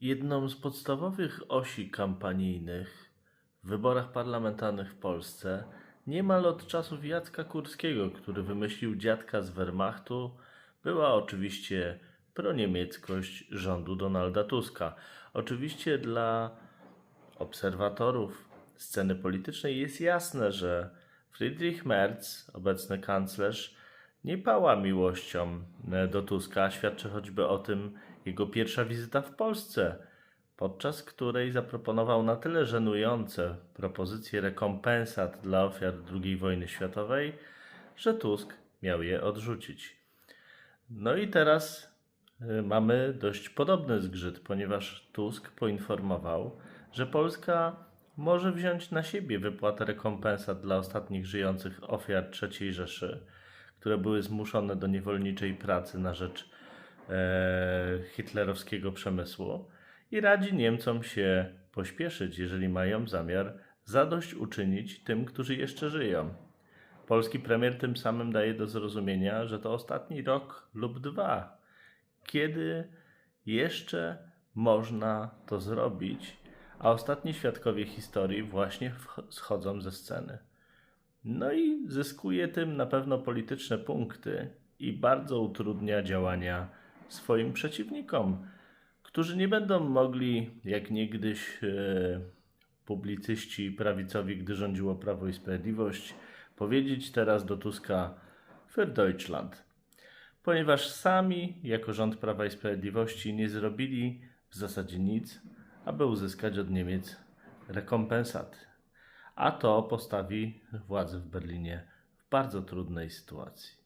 Jedną z podstawowych osi kampanijnych w wyborach parlamentarnych w Polsce, niemal od czasów Jacka Kurskiego, który wymyślił dziadka z Wehrmachtu, była oczywiście proniemieckość rządu Donalda Tuska. Oczywiście dla obserwatorów sceny politycznej jest jasne, że Friedrich Merz, obecny kanclerz, nie pała miłością do Tuska, świadczy choćby o tym jego pierwsza wizyta w Polsce, podczas której zaproponował na tyle żenujące propozycje rekompensat dla ofiar II wojny światowej, że Tusk miał je odrzucić. No i teraz y, mamy dość podobny zgrzyt, ponieważ Tusk poinformował, że Polska może wziąć na siebie wypłatę rekompensat dla ostatnich żyjących ofiar III Rzeszy, które były zmuszone do niewolniczej pracy na rzecz e, hitlerowskiego przemysłu i radzi Niemcom się pośpieszyć, jeżeli mają zamiar zadośćuczynić tym, którzy jeszcze żyją. Polski premier tym samym daje do zrozumienia, że to ostatni rok lub dwa, kiedy jeszcze można to zrobić, a ostatni świadkowie historii właśnie schodzą ze sceny. No i zyskuje tym na pewno polityczne punkty i bardzo utrudnia działania swoim przeciwnikom, którzy nie będą mogli, jak niegdyś e, publicyści prawicowi, gdy rządziło Prawo i Sprawiedliwość, powiedzieć teraz do Tuska für Deutschland. Ponieważ sami, jako rząd Prawa i Sprawiedliwości, nie zrobili w zasadzie nic, aby uzyskać od Niemiec rekompensaty. A to postawi władze w Berlinie w bardzo trudnej sytuacji.